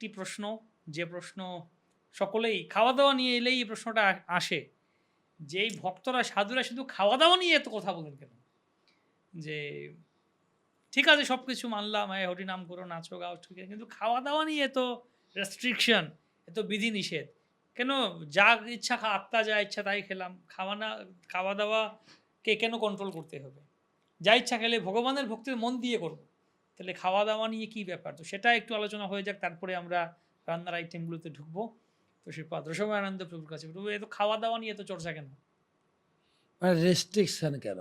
একটি প্রশ্ন, যে প্রশ্ন সকলেই খাওয়া দাওয়া নিয়ে এলেই এই প্রশ্নটা আসে, যে এই ভক্তরা সাধুরা শুধু খাওয়া দাওয়া নিয়ে এত কথা বলেন কেন? যে ঠিক আছে সব কিছু মানলাম হ্যাঁ হরিনাম করো, নাচো, গাও, ঠিক আছে, কিন্তু খাওয়া দাওয়া নিয়ে এত রেস্ট্রিকশন এত বিধি নিষেধ কেন যা ইচ্ছা আত্মা যা ইচ্ছা তাই খেলাম খাওয়া না খাওয়া কেন কন্ট্রোল করতে হবে? যা ইচ্ছা খেলে ভগবানের ভক্তির মন দিয়ে করব। তাহলে খাওয়া দাওয়া নিয়ে কি ব্যাপার? তো সেটা একটু আলোচনা হয়ে যাক তারপরে আমরা রান্নার আইটেমগুলোতে ঢুকবো। তো শ্রীপাদ রসমানন্দ প্রভুর কাছে প্রভু এত খাওয়া দাওয়া নিয়ে তো চর্চা কেন? মানে রেস্ট্রিকশন কেন?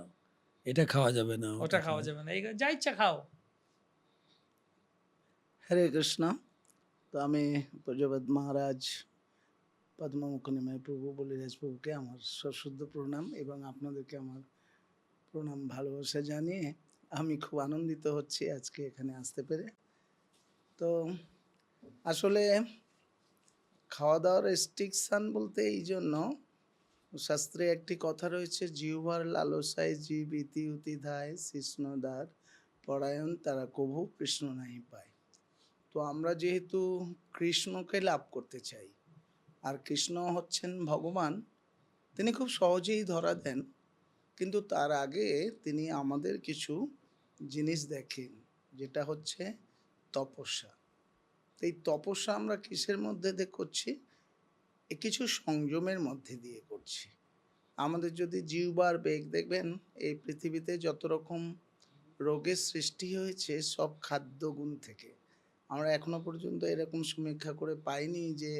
এটা খাওয়া যাবে না ওটা খাওয়া যাবে না। এই যা ইচ্ছা খাও। হরে কৃষ্ণ। তো আমি প্রজাপত মহারাজ পদ্মমুখনিময় প্রভু বলিরাজ প্রভুকে আমার সশুদ্ধ প্রণাম এবং আপনাদেরকে আমার প্রণাম ভালোবাসা জানিয়ে আমি খুব আনন্দিত হচ্ছি আজকে এখানে আসতে পেরে। তো আসলে খাওয়া দাওয়ার রেস্ট্রিকশান বলতে এই জন্য শাস্ত্রে একটি কথা রয়েছে, জিহ্বার লালসায় জীব ইতি উতি ধায় কৃষ্ণদার পরায়ণ, তারা কভু কৃষ্ণ নাই পায়। তো আমরা যেহেতু কৃষ্ণকে লাভ করতে চাই, আর কৃষ্ণ হচ্ছেন ভগবান, তিনি খুব সহজেই ধরা দেন। কিন্তু তার আগে তিনি আমাদের কিছু জিনিস দেখেন, যেটা হচ্ছে তপস্যা। এই তপস্যা আমরা কিসের মধ্যে দিয়ে করছি? কিছু সংযমের মধ্যে দিয়ে করছি। আমাদের যদি জিহ্বার বেগ দেখবেন, এই পৃথিবীতে যত রকম রোগের সৃষ্টি হয়েছে, সব খাদ্যগুণ থেকে। আমরা এখনও পর্যন্ত এরকম সমীক্ষা করে পাইনি যে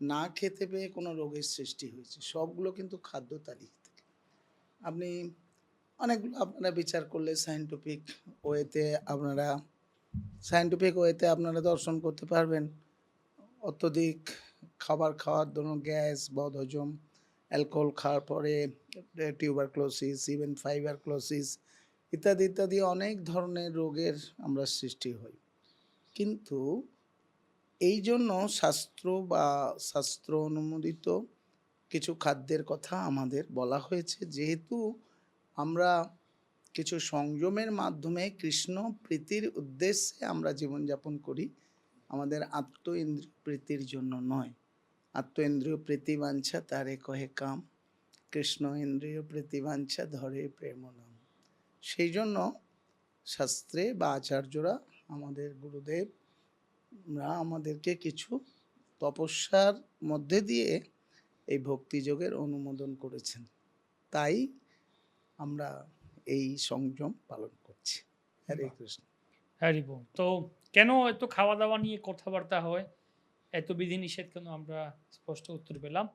না খেতে পেয়ে কোনো রোগের সৃষ্টি হয়েছে। সবগুলো কিন্তু খাদ্য তালিকা। আপনি অনেকগুলো আপনারা বিচার করলে সায়েন্টিফিক ওয়েতে আপনারা সায়েন্টিফিক ওয়েতে আপনারা দর্শন করতে পারবেন। অত্যধিক খাবার খাওয়ার জন্য গ্যাস, বদহজম, অ্যালকোহল খাওয়ার পরে টিউবার টিউবারক্লোসিস ইভেন ফাইবারক্লোসিস ইত্যাদি ইত্যাদি অনেক ধরনের রোগের আমরা সৃষ্টি হই। কিন্তু এই জন্য শাস্ত্র বা শাস্ত্র অনুমোদিত কিছু খাদ্যের কথা আমাদের বলা হয়েছে। যেহেতু আমরা কিছু সংযমের মাধ্যমে কৃষ্ণ প্রীতির উদ্দেশ্যে আমরা জীবনযাপন করি, আমাদের আত্ম ইন্দ্রিয় প্রীতির জন্য নয়। আত্ম ইন্দ্রিয় প্রীতি বাঞ্ছা তারে কহে কাম, কৃষ্ণ ইন্দ্রিয় প্রীতি বাঞ্ছা ধরে প্রেম নাম। সেই জন্য শাস্ত্রে বা আচার্যরা আমাদের গুরুদেবরা আমাদেরকে কিছু তপস্যার মধ্যে দিয়ে এই ভক্তিযোগের অনুমোদন করেছেন। তাই আমরা এই সংযম পালন করছি। হরে। কৃষ্ণ। হ্যারি বল। তো কেন এত খাওয়া দাওয়া নিয়ে কথাবার্তা হয়? এত বিধি নিষেধ কেন আমরা স্পষ্ট উত্তর পেলাম?